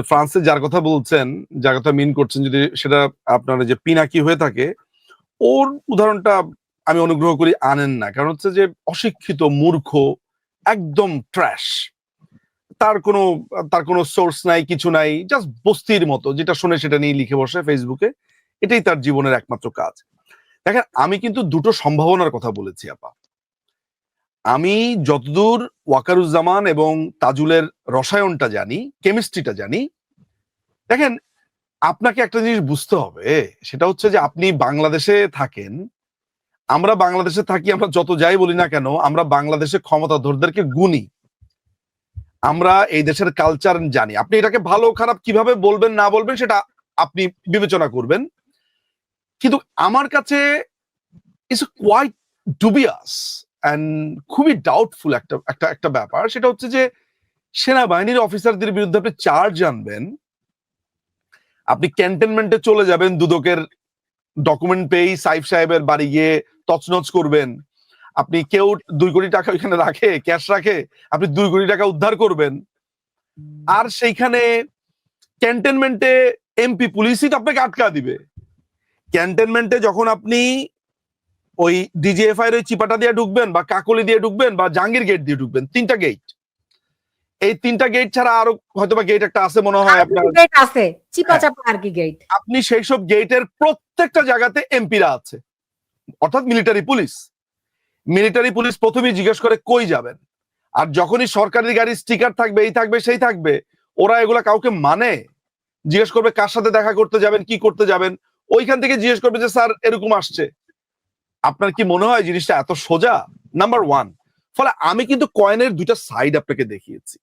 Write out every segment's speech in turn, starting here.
ফ্রান্সে যার কথা বলছেন, যার কথা মিন করছেন, যদি সেটা আপনার যে পিনাকি হয়ে থাকে, ওর উদাহরণটা আমি অনুগ্রহ করি আনেন না। কারণ হচ্ছে যে অশিক্ষিত, মূর্খ, একদম ট্র্যাশ তার কোনো তার কোনো সোর্স নাই, কিছু নাই জাস্ট বস্তির মতো, যেটা শুনে সেটা নিয়ে লিখে বসে ফেসবুকে এটাই তার জীবনের একমাত্র কাজ। দেখেন, আমি কিন্তু দুটো সম্ভাবনার কথা বলেছি, আপা। আমি যতদূর ওয়াকারুজ্জামান এবং তাজুলের রসায়নটা জানি, কেমিস্ট্রিটা জানি, দেখেন, আপনাকে একটা জিনিস বুঝতে হবে, সেটা হচ্ছে যে আপনি বাংলাদেশে থাকেন, আমরা বাংলাদেশে থাকি, আমরা যত যাই বলি না কেন, আমরা বাংলাদেশে ক্ষমতাধরদেরকে গুনি আমরা এই দেশের কালচার জানি। আপনি এটাকে ভালো, খারাপ কীভাবে বলবেন, না বলবেন, সেটা আপনি বিবেচনা করবেন। কিন্তু আমার কাছে ইস কোয়াইট ডুবিয়াস খুবই ডাউটফুল একটা একটা একটা ব্যাপার। সেটা হচ্ছে যে, সেনাবাহিনীর অফিসারদের বিরুদ্ধে আপনি চার্জ আনবেন। আপনি ক্যান্টনমেন্টে চলে যাবেন, দুদকের ডকুমেন্ট পেয়েই সাইফ সাহেবের বাড়ি গিয়ে তছনছ করবেন। আপনি কেউ দুই কোটি টাকা ওইখানে রাখে ক্যাশ রাখে, আপনি দুই কোটি টাকা উদ্ধার করবেন। আর সেইখানে ক্যান্টনমেন্টে এমপি পুলিশই তো আপনাকে আটকা দিবে। ক্যান্টনমেন্টে যখন আপনি ওই ডিজিএফআই এর ওই চিপাটা দিয়ে ঢুকবেন বা কাকলি দিয়ে ঢুকবেন বা জাহাঙ্গীর গেট দিয়ে ঢুকবেন তিনটা গেট এই তিনটা গেট ছাড়া আরও হয়তো বা গেট একটা আছে মনে হয় আপনার। গেট আছে চিপা চাপা আর কি গেট আপনি সেই সব গেটের প্রত্যেকটা জায়গাতে এমপিরা আছে। অর্থাৎ মিলিটারি পুলিশ মিলিটারি পুলিশ প্রথমেই জিজ্ঞেস করে কই যাবেন? আর যখনই সরকারি গাড়ির স্টিকার থাকবে এই থাকবে সেই থাকবে ওরা এগুলা কাউকে মানে? জিজ্ঞেস করবে কার সাথে দেখা করতে যাবেন কি করতে যাবেন? ওইখান থেকে জিজ্ঞেস করবে যে স্যার এরকম আসছে। আপনার কি মনে হয় জিনিসটা এত সোজা? নাম্বার ওয়ান ফলে আমি কিন্তু কয়েনের দুইটা সাইড আপনাকে দেখিয়েছি।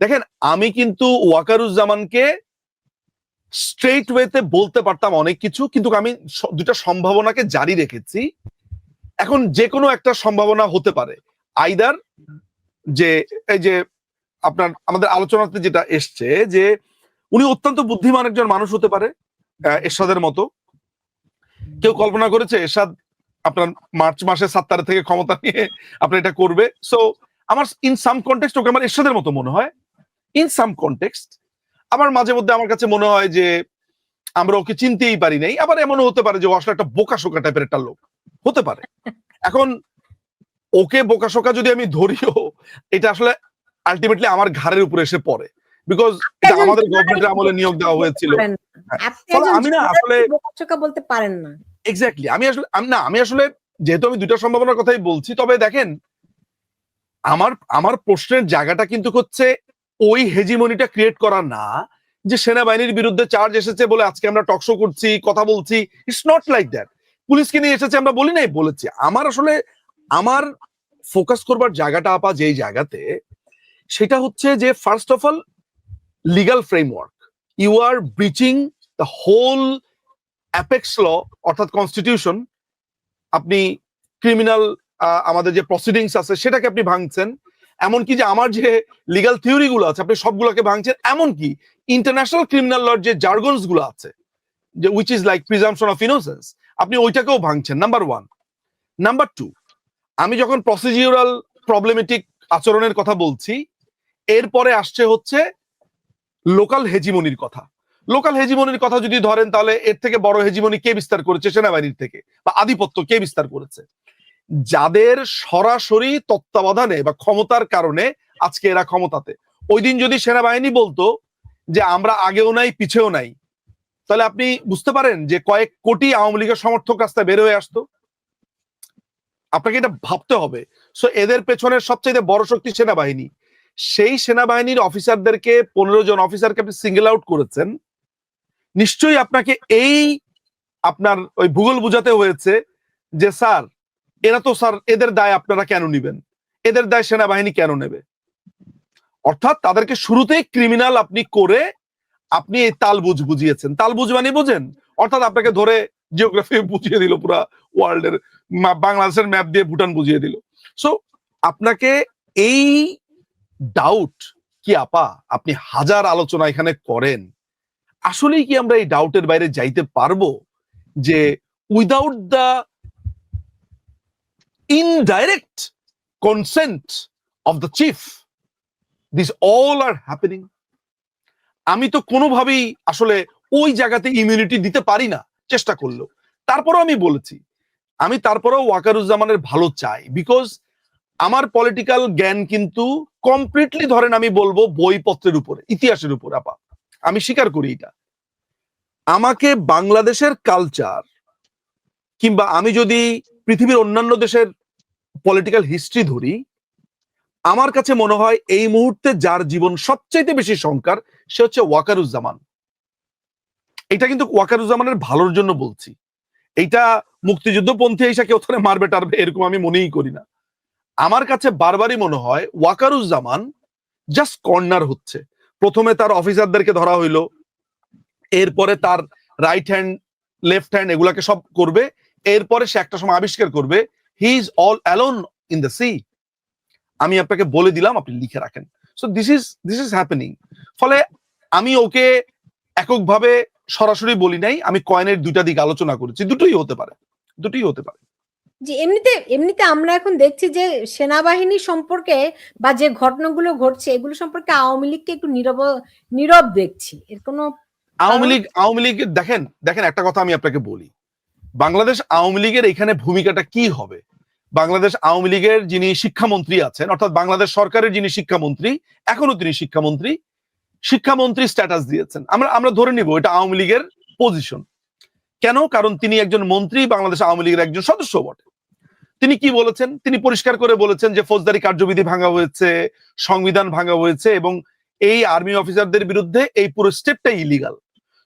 দেখেন, আমি কিন্তু ওয়াকারুজ্জামানকে স্ট্রেট ওয়েতে বলতে পারতাম অনেক কিছু, কিন্তু আমি দুটা সম্ভাবনাকে জারি রেখেছি। এখন যে কোনো একটা সম্ভাবনা হতে পারে। আইদার যে, এই যে আপনার, আমাদের আলোচনাতে যেটা এসছে যে, উনি অত্যন্ত বুদ্ধিমান একজন মানুষ হতে পারে এরশাদের মতো। কেউ কল্পনা করেছে এরশাদ আপনার মার্চ মাসে সাত তারিখ থেকে ক্ষমতা নিয়ে আপনি এটা করবে। সো আমার ইন সাম কন্টেক্সট ওকে আমার এরশাদের মতো মনে হয়। ইন সাম কন্টেক্সট আবার মাঝে মধ্যে আমার কাছে মনে হয় যে আমরা ওকে চিনতেই পারি নাই। আবার এমনও হতে পারে যে ও আসলে একটা বোকা শোকা টাইপের একটা লোক। হতে পারে। এখন ওকে বোকা শোকা যদি আমি ধরিও এটা আসলে আলটিমেটলি আমার ঘাড়ের উপরে এসে পড়ে। বিকজ একজন আমাদের গভর্নমেন্টের আমলে নিয়োগ দেওয়া হয়েছিল। হ্যাঁ। আমি না আসলে বোকাচোকা বলতে পারেন না। এক্স্যাক্টলি আমি আসলে না, আমি আসলে যেহেতু আমি দুইটা সম্ভাবনার কথাই বলছি, তবে দেখেন, আমার আমার প্রশ্নের জায়গাটা কিন্তু হচ্ছে ওই হেজিমনিটা ক্রিয়েট করা না, যে সেনাবাহিনীর বিরুদ্ধে চার্জ এসেছে বলে আজকে আমরা টকশো করছি, কথা বলছি ইটস নট লাইক দ্যাট পুলিশকে নিয়ে এসেছে আমরা বলি নাই, বলেছি। আমার আসলে, আমার ফোকাস করবার জায়গাটা আপা যেই জায়গাতে, সেটা হচ্ছে যে first of all legal framework you are breaching the whole apex law অর্থাৎ কনস্টিটিউশন আপনি ক্রিমিনাল আমাদের যে প্রসিডিংস আছে, সেটাকে আপনি ভাঙছেন। এমনকি যে আমার যে লিগাল থিওরি গুলো আছে, আপনি সবগুলোকে ভাঙছেন, এমনকি ইন্টারন্যাশনাল ক্রিমিনাল লর যে জার্গনসগুলো আছে, যে which is like presumption of innocence আপনি ওইটাকেও ভাঙছেন। নাম্বার ওয়ান নাম্বার টু আমি যখন প্রসিডিউরাল প্রবলেমেটিক আচরণের কথা বলছি, এরপরে আসছে হচ্ছে লোকাল হেজিমনির কথা। লোকাল হেজিমনির কথা যদি ধরেন, তাহলে এর থেকে বড় হেজিমনি কে বিস্তার করেছে? সেনাবাহিনীর থেকে বা আধিপত্য কে বিস্তার করেছে? যাদের সরাসরি তত্ত্বাবধানে বা ক্ষমতার কারণে আজকে এরা ক্ষমতাতে। ওই দিন যদি সেনাবাহিনী বলতো যে, আমরা আগেও নাই, পিছেও নাই। তাহলে আপনি বুঝতে পারেন যে, কয়েক কোটি আওয়ামী লীগের সমর্থক রাস্তায় বের হয়ে আসতো। আপনাকে এটা ভাবতে হবে। সো এদের পেছনের সবচেয়ে বড় শক্তি সেনাবাহিনী। সেই সেনাবাহিনীর অফিসারদেরকে পনেরো জন অফিসারকে আপনি সিঙ্গেল আউট করেছেন। নিশ্চয়ই আপনাকে এই আপনার ওই ভূগোল বুঝাতে হয়েছে যে, স্যার, এরা তো, স্যার, এদের দায় আপনারা কেন নিবেন? এদের দায় সেনাবাহিনী কেন নেবে? অর্থাৎ তাদেরকে শুরুতেই ক্রিমিনাল আপনি করে আপনি এই তালবুজ বুঝিয়েছেন। তালবুজ মানে বুঝেন? অর্থাৎ আপনাকে ধরে জিওগ্রাফি বুঝিয়ে দিল পুরা ওয়ার্ল্ডের বাংলাদেশের ম্যাপ দিয়ে ভুটান বুঝিয়ে দিল। সো আপনাকে এই ডাউট কি আপা? আপনি হাজার আলোচনা এখানে করেন। আসলেই কি আমরা এই ডাউটের বাইরে যাইতে পারব? যে without the indirect consent of the chief this all are happening আমি তো কোনোভাবেই আসলে ওই জায়গাতে ইমিউনিটি দিতে পারি না, চেষ্টা করল তারপরও আমি বলেছি, আমি তারপরেও ওয়াকারুজ্জামানের ভালো চাই বিকজ আমার পলিটিক্যাল জ্ঞান কিন্তু কমপ্লিটলি ধরেন আমি বলব বইপত্রের উপরে, ইতিহাসের উপর, আপা। আমি স্বীকার করি এটা। আমাকে বাংলাদেশের কালচার কিংবা আমি যদি পৃথিবীর অন্যান্য দেশের পলিটিক্যাল হিস্ট্রি ধরি, আমার কাছে মনে হয় এই মুহূর্তে যার জীবন সবচাইতে বেশি সংকার, সে হচ্ছে ওয়াকারুজ্জামান। এটা কিন্তু ওয়াকারুজ্জামানের ভালোর জন্য বলছি। এইটা মুক্তিযুদ্ধপন্থী এসে কেউ ওখানে মারবে টারবে এরকম আমি মনেই করি না। আমার কাছে বারবারই মনে হয় ওয়াকারুজ্জামান জাস্ট কর্নার হচ্ছে। প্রথমে তার অফিসারদেরকে ধরা হইল। এরপরে তার রাইট হ্যান্ড লেফট হ্যান্ড এগুলাকে সব করবে। এরপরে সে একটা সময় আবিষ্কার করবে he is all alone in the sea আমি আপনাকে বলে দিলাম, আপনি লিখে রাখেন। So this is this is happening ফলে আমি ওকে এককভাবে সরাসরি বলি নাই, আমি কয়েনের দুইটা দিক আলোচনা করেছি। দুটোই হতে পারে, দুটোই হতে পারে। যে এমনিতে এমনিতে আমরা এখন দেখছি যে সেনাবাহিনী সম্পর্কে বা যে ঘটনাগুলো ঘটছে এগুলো সম্পর্কে আওয়ামী লীগকে একটু নীরব নীরব দেখছি। এর কোনো আওয়ামী লীগ আওয়ামী লীগ দেখেন দেখেন একটা কথা আমি আপনাকে বলি। বাংলাদেশ আওয়ামী লীগের এখানে ভূমিকাটা কি হবে? বাংলাদেশ আওয়ামী লীগের যিনি শিক্ষামন্ত্রী আছেন অর্থাৎ বাংলাদেশ সরকারের যিনি শিক্ষামন্ত্রী এখনও তিনি শিক্ষামন্ত্রী শিক্ষামন্ত্রী স্ট্যাটাস দিয়েছেন। আমরা আমরা ধরে নিব এটা আওয়ামী লীগের পজিশন কেন? কারণ তিনি একজন মন্ত্রী বাংলাদেশ আওয়ামী লীগের একজন সদস্য বটে। তিনি কি বলেছেন? তিনি পরিষ্কার করে বলেছেন যে ফৌজদারি কার্যবিধি ভাঙা হয়েছে, সংবিধান ভাঙা হয়েছে এবং এই আর্মি অফিসারদের বিরুদ্ধে এই পুরো স্টেপটাই ইলিগাল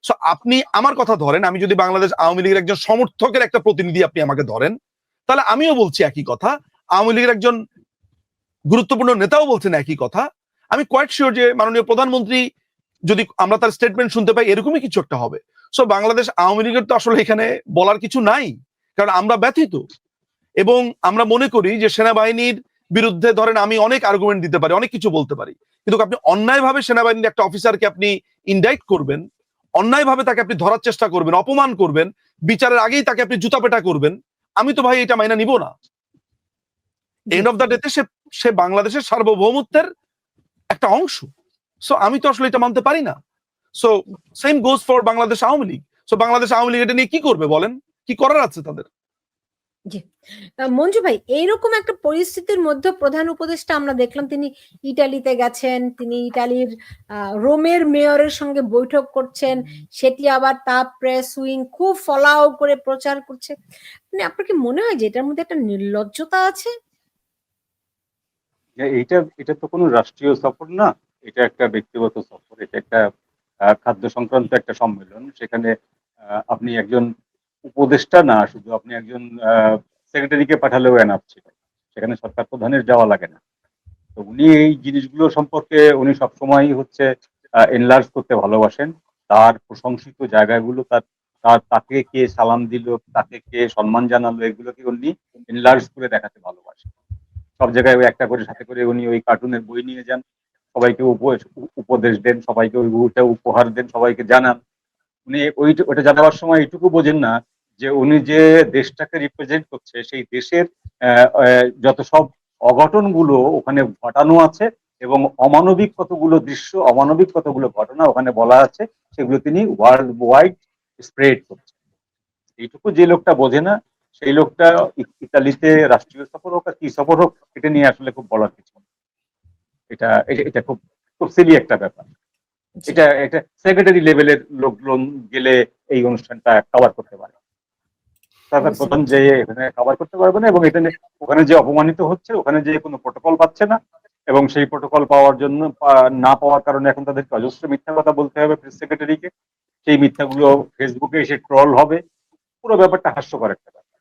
সো আপনি আমার কথা ধরেন, আমি যদি বাংলাদেশ আওয়ামী লীগের একজন সমর্থকের একটা প্রতিনিধি আপনি আমাকে ধরেন, তাহলে আমিও বলছি একই কথা, আওয়ামী লীগের একজন গুরুত্বপূর্ণ নেতাও বলছেন একই কথা। আমি কোয়াইট শিওর যে মাননীয় প্রধানমন্ত্রী যদি আমরা তার স্টেটমেন্ট শুনতে পাই, এরকমই কিছু একটা হবে। সো বাংলাদেশ আওয়ামী লীগের তো আসলে এখানে বলার কিছু নাই, কারণ আমরা ব্যথিত। এবং আমরা মনে করি যে সেনাবাহিনীর বিরুদ্ধে ধরেন আমি অনেক আর্গুমেন্ট দিতে পারি, অনেক কিছু বলতে পারি। কিন্তু আপনি অন্যায়ভাবে সেনাবাহিনীর একটা অফিসারকে আপনি ইনডাইট করবেন, অন্যায়ভাবে তাকে আপনি ধরার চেষ্টা করবেন, অপমান করবেন, বিচারের আগেই তাকে আপনি জুতা পেটা করবেন, আমি তো ভাই এটা মাইনা নিব না। এন্ড অফ দ্য ডেতে সে সে বাংলাদেশের সার্বভৌমত্বের একটা অংশ। সো আমি তো আসলে এটা মানতে পারি না। So same goes for Bangladesh Awami League. So Bangladesh Awami League এটা নিয়ে কি করবে বলেন? কি করার আছে তাদের? আহ, মঞ্জু ভাই এইরকম একটা পরিস্থিতির মধ্যে প্রধান উপদেষ্টা আমরা দেখলাম তিনি ইটালিতে গেছেন তিনি ইটালির রোমের মেয়রের সঙ্গে বৈঠক করছেন সেটি আবার তা প্রেস উইং খুব ফলাও করে প্রচার করছে। মানে আপনার কি মনে হয় যে এটার মধ্যে একটা নির্লজ্জতা আছে? যে এইটা এটা তো কোনো রাষ্ট্রীয় সফর না এটা একটা ব্যক্তিগত সফর এটা একটা খাদ্য সংক্রান্ত একটা সম্মেলন সেখানে আপনি একজন উপদেষ্টা না, শুধু আপনি একজন সেক্রেটারিকে পাঠালেও এনাফ ছিল। সেখানে সরকার প্রধানের যাওয়া লাগে না। তো উনি এই জিনিসগুলো সম্পর্কে উনি সবসময় হচ্ছে এনলার্জ করতে ভালোবাসেন। তার প্রশংসিত জায়গাগুলো, তার তার, তাকে কে সালাম দিল, তাকে কে সম্মান জানালো, এগুলোকে উনি এনলার্জ করে দেখাতে ভালোবাসেন। সব জায়গায় ওই একটা করে, সাথে করে উনি ওই কার্টুনের বই নিয়ে যান। সবাইকে উপ- উপদেশ দেন, সবাইকে ওই উপহার দেন, সবাইকে জানান। উনি ওই ওটা জানাবার সময় এটুকু বোঝেন না যে উনি যে দেশটাকে রিপ্রেজেন্ট করছে সেই দেশের যত সব অঘটনগুলো ওখানে ঘটানো আছে এবং অমানবিক কতগুলো দৃশ্য অমানবিক কতগুলো ঘটনা ওখানে বলা আছে সেগুলো তিনি ওয়ার্ল্ড ওয়াইড স্প্রেড করছেন। এইটুকু যে লোকটা বোঝে না সেই লোকটা ইতালিতে রাষ্ট্রীয় সফর হোক আর কি সফর হোক এটা নিয়ে আসলে খুব বলার কিছু এটা- এটা খুব খুব সিলি একটা ব্যাপার। এটা এটা সেক্রেটারি লেভেলের লোকজন গেলে এই অনুষ্ঠানটা কভার করতে পারে। প্রধান যে এখানে কভার করতে পারবে না এবং এটা ওখানে যে অপমানিত হচ্ছে ওখানে যে কোনো প্রোটোকল পাচ্ছে না এবং সেই প্রোটোকল পাওয়ার জন্য না পাওয়ার কারণে এখন তাদেরকে অজস্র মিথ্যা কথা বলতে হবে প্রেস সেক্রেটারিকে সেই মিথ্যাগুলো ফেসবুকে এসে ট্রল হবে। পুরো ব্যাপারটা হাস্যকর একটা ব্যাপার।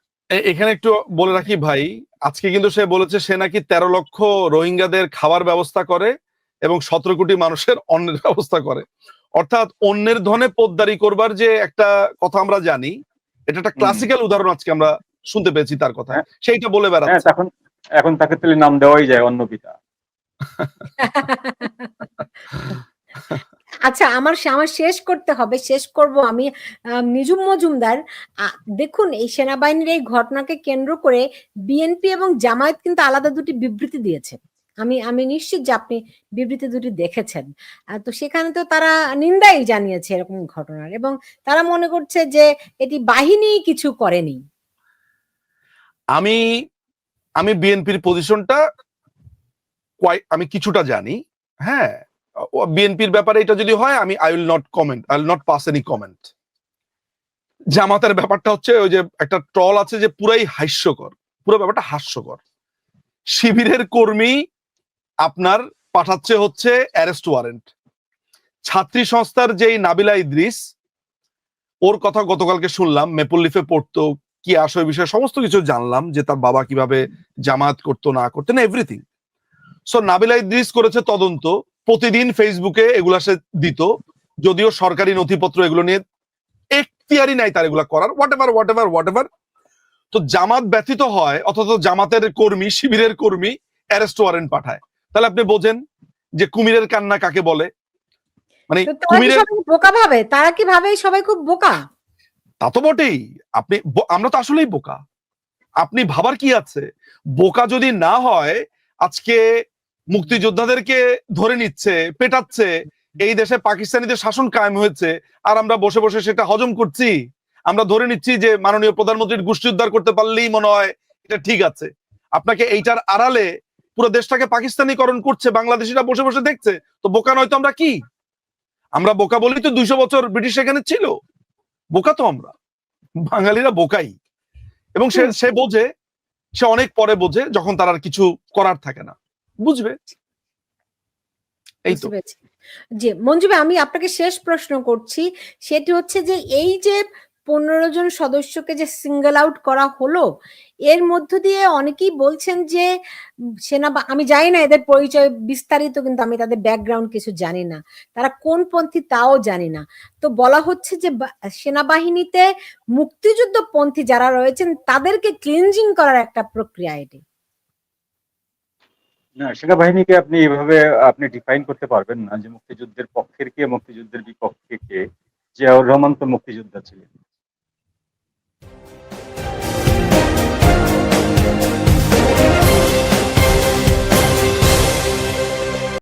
এখানে একটু বলে রাখি ভাই আজকে কিন্তু সে বলেছে সে নাকি তেরো লক্ষ রোহিঙ্গাদের খাবার ব্যবস্থা করে এবং সতেরো কোটি মানুষের অন্নের ব্যবস্থা করে। অর্থাৎ অন্যের ধনে পোদ্দারি করবার যে একটা কথা আমরা জানি এটা একটা। ক্লাসিক্যাল উদাহরণ আজকে আমরা শুনতে পেয়েছি তার কথা। হ্যাঁ। সেইটা বলে হ্যাঁ বেড়াচ্ছে। এখন এখন তাকে তাহলে নাম দেওয়াই যায় অন্য পিতা আচ্ছা আমার আমার শেষ করতে হবে শেষ করব আমি আহ, নিজুম মজুমদার। আহ, দেখুন এই সেনাবাহিনীর এই ঘটনাকে কেন্দ্র করে বিএনপি এবং জামায়াত কিন্তু আলাদা দুটি বিবৃতি দিয়েছে। আমি আমি নিশ্চিত যে আপনি বিবৃতি দুটি দেখেছেন। তো সেখানে তো তারা নিন্দাই জানিয়েছে এরকম ঘটনার এবং তারা মনে করছে যে এটি বাহিনী কিছু করেনি। আমি আমি বিএনপির পজিশনটা আমি কিছুটা জানি হ্যাঁ? বিএনপির ব্যাপারে এটা যদি হয়, আমি I will not comment I will not pass any comment জামাতের ব্যাপারটা হচ্ছে ওই যে একটা ট্রল আছে যে পুরাই হাস্যকর, পুরো ব্যাপারটা হাস্যকর। শিবিরের কর্মী আপনার পাঠাচ্ছে হচ্ছে অ্যারেস্ট ওয়ারেন্ট ছাত্রী সংস্থার যেই নাবিলা ইদ্রিস, ওর কথা গতকালকে শুনলাম মেপল লিফে পড়তো, কি আসলে বিষয়ে, সমস্ত কিছু জানলাম যে তার বাবা কীভাবে জামাত করতো, না করতো না এভরিথিং সো নাবিলা ইদ্রিস করেছে তদন্ত, প্রতিদিন ফেসবুকে এগুলা সে দিত, যদিও সরকারি নথিপত্র এগুলো নিয়ে এখতিয়ারই নাই তার এগুলা করার whatever whatever whatever তো জামাত ব্যথিত হয়, অথচ জামাতের কর্মী, শিবিরের কর্মী অ্যারেস্ট ওয়ারেন্ট পাঠায়। তাহলে আপনি বোঝেন যে কুমিরের কান্না কাকে বলে? মানে কুমিরের বোকা ভাবে তারা কি ভাবে সবাই খুব বোকা? তা তো বটেই। আপনি আমরা তো আসলেই বোকা। আপনি ভাবার কি আছে? বোকা যদি না হয় আজকে মুক্তিযোদ্ধাদেরকে ধরে নিচ্ছে পেটাচ্ছে এই দেশে পাকিস্তানিদের শাসন কায়েম হয়েছে আর আমরা বসে বসে সেটা হজম করছি আমরা ধরে নিচ্ছি যে মাননীয় প্রধানমন্ত্রীর গোষ্ঠী উদ্ধার করতে পারলেই মনে হয় এটা ঠিক আছে। আপনাকে এইটার আড়ালে পুরো দেশটাকে পাকিস্তানিকরণ করছে, বাংলাদেশিরা বসে বসে দেখছে, তো বোকা নয়তো আমরা কি? আমরা বোকা বলি তো দুইশো বছর ব্রিটিশ এখানে ছিল। বোকা তো আমরা। বাঙালিরা বোকাই। এবং সে সে বোঝে, সে অনেক পরে বোঝে যখন তার আর কিছু করার থাকে না। বুঝবে? এই তো। জি, মঞ্জু ভাই, আমি আপনাকে শেষ প্রশ্ন করছি। সেটি হচ্ছে যে এই যে পনেরো জন সদস্যকে যে সিঙ্গেল আউট করা হলো, এর মধ্য দিয়ে অনেকেই বলছেন যে, সেনা আমি জানি না এদের পরিচয় বিস্তারিত, কিন্তু আমি তাদের ব্যাকগ্রাউন্ড কিছু জানি না। তারা কোন পন্থী তাও জানি না। তো বলা হচ্ছে যে সেনাবাহিনীতে মুক্তিযুদ্ধ পন্থী যারা রয়েছেন, তাদেরকে ক্লিনজিং করার একটা প্রক্রিয়া এটি। না, সেনাবাহিনীকে আপনি এভাবে, আপনি ডিফাইন করতে পারবেন না যে মুক্তিযুদ্ধের পক্ষের কে, মুক্তিযুদ্ধের বিপক্ষে কে। জিয়াউর রহমান তো মুক্তিযোদ্ধা ছিলেন।